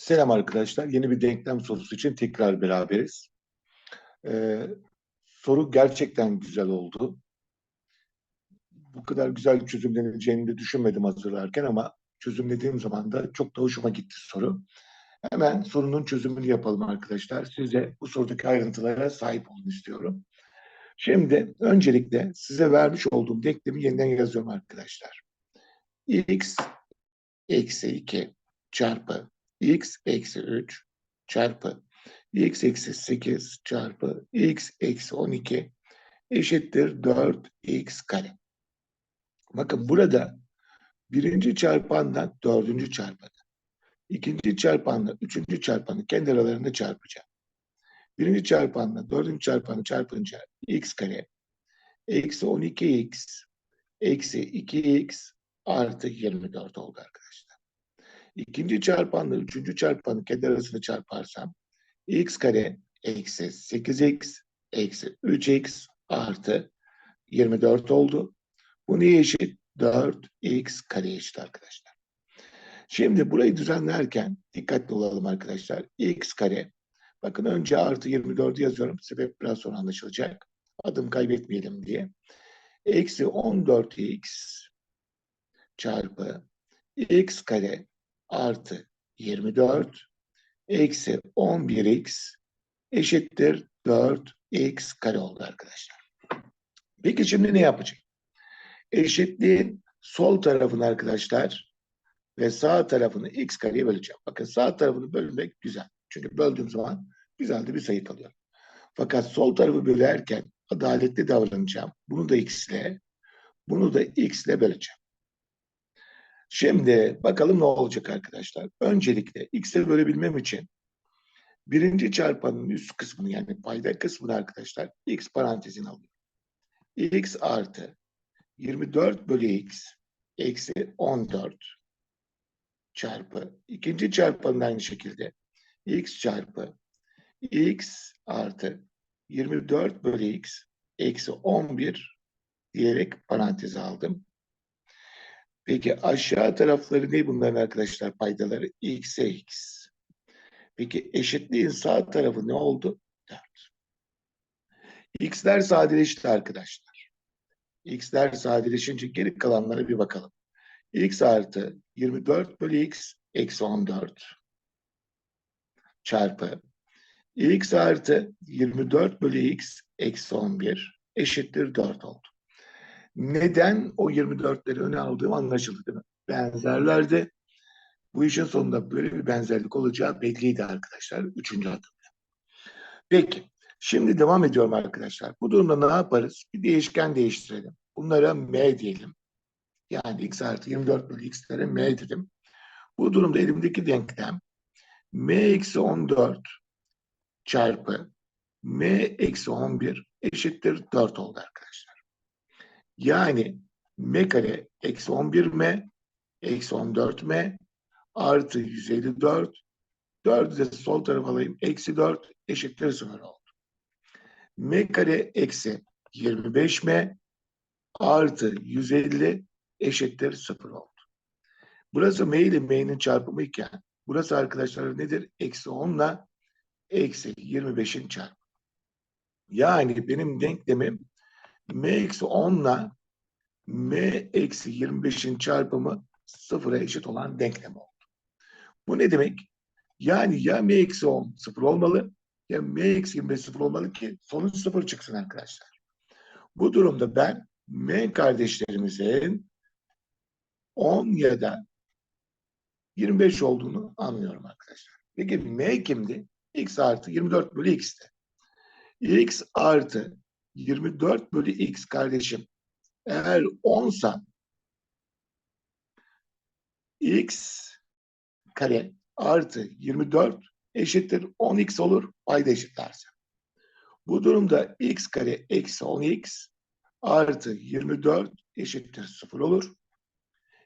Selam arkadaşlar. Yeni bir denklem sorusu için tekrar beraberiz. Ee, soru gerçekten güzel oldu. Bu kadar güzel çözümleneceğini de düşünmedim hazırlarken ama çözümlediğim zaman da çok da hoşuma gitti soru. Hemen sorunun çözümünü yapalım arkadaşlar. Size bu sorudaki ayrıntılara sahip olun istiyorum. Şimdi öncelikle size vermiş olduğum denklemi yeniden yazıyorum arkadaşlar. x eksi 2 çarpı x eksi 3 çarpı x eksi 8 çarpı x eksi 12 eşittir 4x kare. Bakın burada birinci çarpanla dördüncü çarpanı, ikinci çarpanla üçüncü çarpanı kendi aralarında çarpacağım. Birinci çarpanla dördüncü çarpanı çarpınca x kare eksi 12x eksi 2x artı 24 oldu arkadaşlar. İkinci çarpanla üçüncü çarpanı kendi arasında çarparsam x kare eksi 8x eksi 3x artı 24 oldu. Bu neye eşit? 4x kare eşit arkadaşlar. Şimdi burayı düzenlerken dikkatli olalım arkadaşlar. x kare bakın önce artı 24'ü yazıyorum. Sebep biraz sonra anlaşılacak. Adım kaybetmeyelim diye. Eksi 14x çarpı x kare artı 24 eksi 11x eşittir 4x kare oldu arkadaşlar. Peki şimdi ne yapacağım? Eşitliğin sol tarafını arkadaşlar ve sağ tarafını x kareye böleceğim. Bakın sağ tarafını bölmek güzel. Çünkü böldüğüm zaman güzel de bir sayı kalıyor. Fakat sol tarafı bölerken adaletli davranacağım. Bunu da x ile, bunu da x ile böleceğim. Şimdi bakalım ne olacak arkadaşlar. Öncelikle x'e bölebilmem için birinci çarpanın üst kısmını yani payda kısmını arkadaşlar x parantezine alıyorum. x artı 24 bölü x eksi 14 çarpı ikinci çarpanın aynı şekilde x çarpı x artı 24 bölü x eksi 11 diyerek paranteze aldım. Peki aşağı tarafları ne bunların arkadaşlar paydaları? x'e x. Peki eşitliğin sağ tarafı ne oldu? 4. x'ler sadeleşti arkadaşlar. x'ler sadeleşince geri kalanlara bir bakalım. x artı 24 bölü x eksi 14 çarpı x artı 24 bölü x eksi 11 eşittir 4 oldu. Neden o 24'leri öne aldığım anlaşıldı değil mi? Benzerlerdi. Bu işin sonunda böyle bir benzerlik olacağı belliydi arkadaşlar. Üçüncü adımda. Peki. Şimdi devam ediyorum arkadaşlar. Bu durumda ne yaparız? Bir değişken değiştirelim. Bunlara m diyelim. Yani x artı 24 bölü x'lere m dedim. Bu durumda elimdeki denklem m eksi 14 çarpı m eksi 11 eşittir 4 oldu arkadaşlar. Yani m kare eksi 11m eksi 14m artı 154 4'ü de sol tarafa alayım. Eksi 4 eşittir 0 oldu. m kare eksi 25m artı 150 eşittir 0 oldu. Burası m ile m'nin çarpımı iken burası arkadaşlar nedir? Eksi 10 ile eksi 25'in çarpımı. Yani benim denklemim m eksi 10 ile m eksi 25'in çarpımı sıfıra eşit olan denklem oldu. Bu ne demek? Yani ya m eksi 10 sıfır olmalı ya m eksi 25 sıfır olmalı ki sonuç sıfır çıksın arkadaşlar. Bu durumda ben m kardeşlerimizin 10 ya da 25 olduğunu anlıyorum arkadaşlar. Peki m kimdi? x artı 24 bölü x'ti. x artı 24 bölü x kardeşim eğer 10 sa x kare artı 24 eşittir 10x olur payda eşitlerse. Bu durumda x kare eksi 10x artı 24 eşittir 0 olur.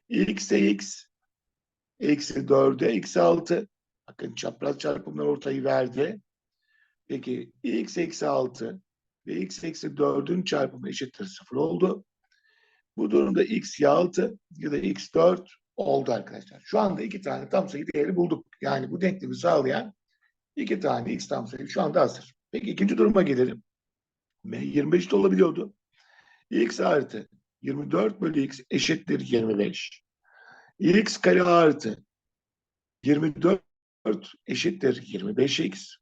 x'e x eksi 4'e eksi 6 bakın çapraz çarpımlar ortayı verdi. Peki x eksi 6 ve x eksi 4'ün çarpımı eşittir 0 oldu. Bu durumda x ya 6 ya da x 4 oldu arkadaşlar. Şu anda iki tane tam sayı değeri bulduk. Yani bu denklemi sağlayan iki tane x tam sayı şu anda hazır. Peki ikinci duruma gelelim. M 25 de olabiliyordu. x artı 24 bölü x eşittir 25. x kare artı 24 eşittir 25x.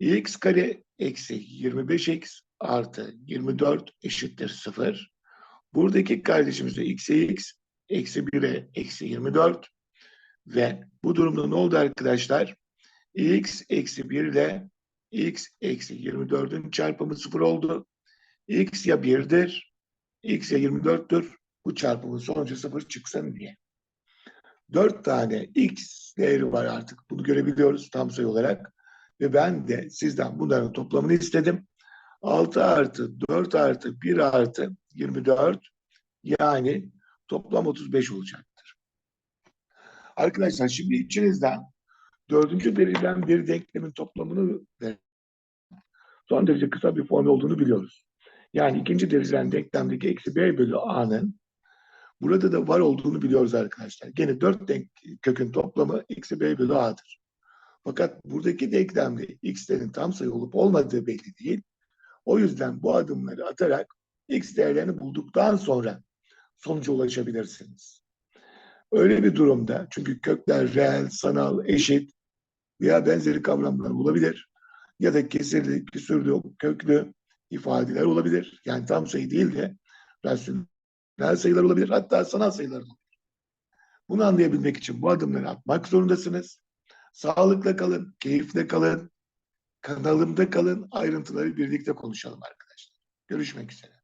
x kare eksi 25x artı 24 eşittir 0. Buradaki kardeşimiz de x'e x, eksi 1'e eksi 24. Ve bu durumda ne oldu arkadaşlar? x eksi 1 ile x eksi 24'ün çarpımı 0 oldu. x ya 1'dir, x ya 24'tür. Bu çarpımın sonucu 0 çıksın diye. 4 tane x değeri var artık. Bunu görebiliyoruz tam sayı olarak. Ve ben de sizden bunların toplamını istedim. 6 artı 4 artı 1 artı 24 yani toplam 35 olacaktır. Arkadaşlar şimdi içinizden dördüncü dereceden bir denklemin toplamını son derece kısa bir formül olduğunu biliyoruz. Yani ikinci dereceden denklemdeki eksi b bölü a'nın burada da var olduğunu biliyoruz arkadaşlar. Gene dört denk kökün toplamı eksi b bölü a'dır. Fakat buradaki denklemde x'lerin tam sayı olup olmadığı belli değil. O yüzden bu adımları atarak x değerlerini bulduktan sonra sonuca ulaşabilirsiniz. Öyle bir durumda çünkü kökler reel, sanal, eşit veya benzeri kavramlar olabilir. Ya da kesirli, küsürlü, köklü ifadeler olabilir. Yani tam sayı değil de rasyonel sayılar olabilir. Hatta sanal sayılar olabilir. Bunu anlayabilmek için bu adımları atmak zorundasınız. Sağlıkla kalın, keyifle kalın, kanalımda kalın, ayrıntıları birlikte konuşalım arkadaşlar. Görüşmek üzere.